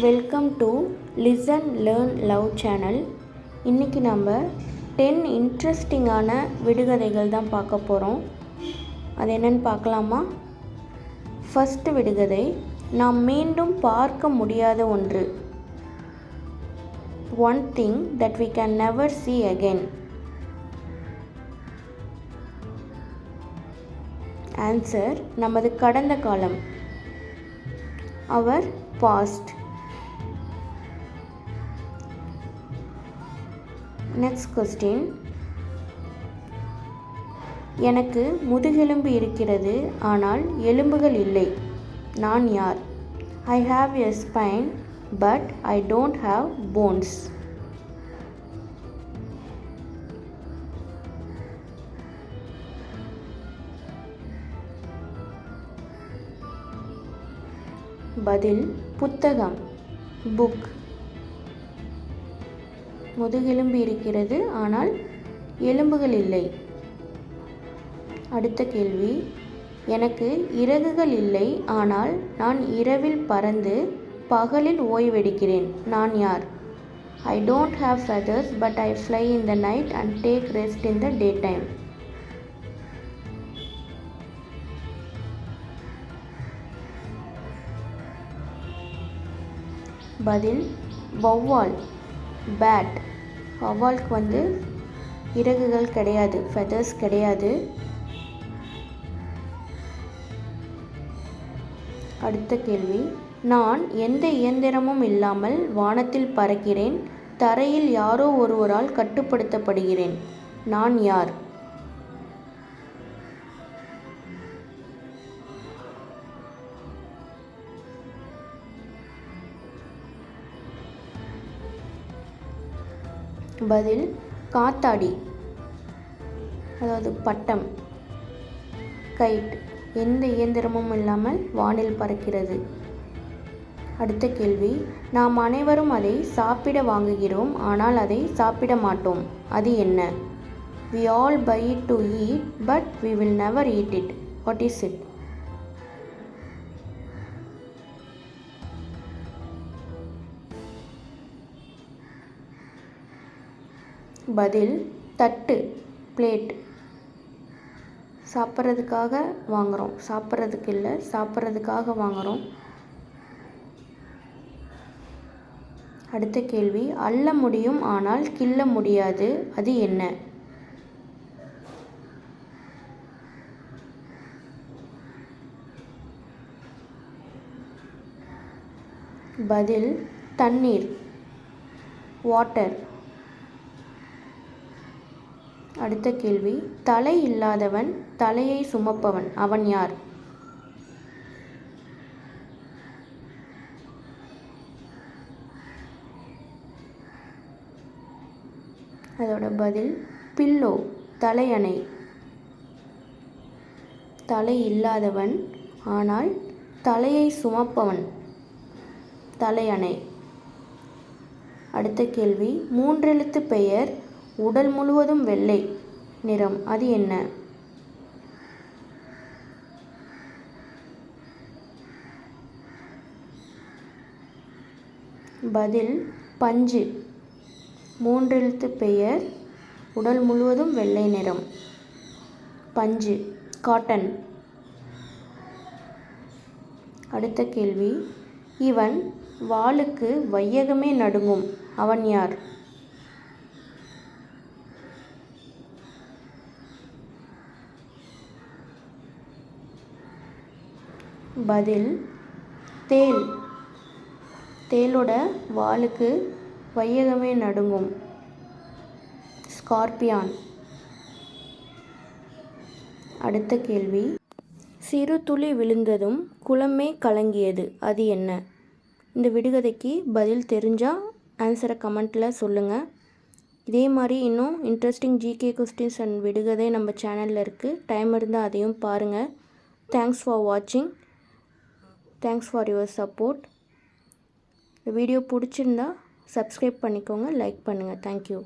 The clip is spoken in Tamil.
Welcome to listen learn love channel இன்றைக்கி நம்ம டென் இன்ட்ரெஸ்டிங்கான விடுகதைகள் தான் பார்க்க போகிறோம் அது என்னன்னு பார்க்கலாமா? ஃபஸ்ட்டு விடுகதை நாம் மீண்டும் பார்க்க முடியாத ஒன்று. One thing that we can never see again answer நமது கடந்த காலம். அவர் பாஸ்ட் நெக்ஸ்ட் கொஸ்டின் எனக்கு முதுகெலும்பு இருக்கிறது ஆனால் எலும்புகள் இல்லை. நான் யார்? I have a spine but I don't have bones பதில் புத்தகம். புக் முதுகெலும்பு இருக்கிறது ஆனால் எலும்புகள் இல்லை. அடுத்த கேள்வி. எனக்கு இறகுகள் இல்லை ஆனால் நான் இரவில் பறந்து பகலில் ஓய்வெடுக்கிறேன். நான் யார்? I don't have feathers but I fly in the night and take rest in the day time பதில் வௌவால். பேட் வௌவாலுக்கு வந்து இறகுகள் கிடையாது ஃபெதர்ஸ் கிடையாது. அடுத்த கேள்வி. நான் எந்த இயந்திரமும் இல்லாமல் வானத்தில் பறக்கிறேன் தரையில் யாரோ ஒருவரால் கட்டுப்படுத்தப்படுகிறேன். நான் யார்? பதில் காத்தாடி. அதாவது பட்டம். கைட். எந்த இயந்திரமும் இல்லாமல் வானில் பறக்கிறது. அடுத்த கேள்வி. நாம் அனைவரும் அதை சாப்பிட வாங்குகிறோம் ஆனால் அதை சாப்பிட மாட்டோம். அது என்ன? We all buy it to eat but we will never eat it what is it பதில் தட்டு பிளேட் சாப்பிட்றதுக்காக வாங்குகிறோம் சாப்பிட்றதுக்கு இல்லை சாப்பிட்றதுக்காக வாங்குகிறோம் அடுத்த கேள்வி அள்ள முடியும் ஆனால் கிள்ள முடியாது அது என்ன? பதில் தண்ணீர். வாட்டர் அடுத்த கேள்வி தலை இல்லாதவன் தலையை சுமப்பவன் அவன் யார்? அதோட பதில் பில்லோ தலையணை தலை இல்லாதவன் ஆனால் தலையை சுமப்பவன் தலையணை அடுத்த கேள்வி மூன்றெழுத்து பெயர் உடல் முழுவதும் வெள்ளை நிறம். அது என்ன? பதில் பஞ்சு. மூன்றெழுத்து பெயர் உடல் முழுவதும் வெள்ளை நிறம். பஞ்சு காட்டன். அடுத்த கேள்வி. இவன் வாளுக்கு வையகமே நடுங்கும். அவன் யார்? பதில் தேள் தேளோட வாலுக்கு வையகமே நடுங்கும். ஸ்கார்பியான். அடுத்த கேள்வி சிறு துளி விழுந்ததும் குளமே கலங்கியது அது என்ன? இந்த விடுகதைக்கு பதில் தெரிஞ்சால் ஆன்சரை கமெண்ட்டில் சொல்லுங்கள் இதே மாதிரி இன்னும் இன்ட்ரெஸ்டிங் ஜிகே கொஸ்டின்ஸ் அண்ட் விடுகதை நம்ம சேனலில் இருக்குது டைம் இருந்தால் அதையும் பாருங்கள் தேங்க்ஸ் ஃபார் வாட்சிங் தேங்க்ஸ் ஃபார் யுவர் சப்போர்ட் இந்த வீடியோ பிடிச்சிருந்தா சப்ஸ்கிரைப் பண்ணிக்கோங்க லைக் பண்ணுங்கள் தேங்க்யூ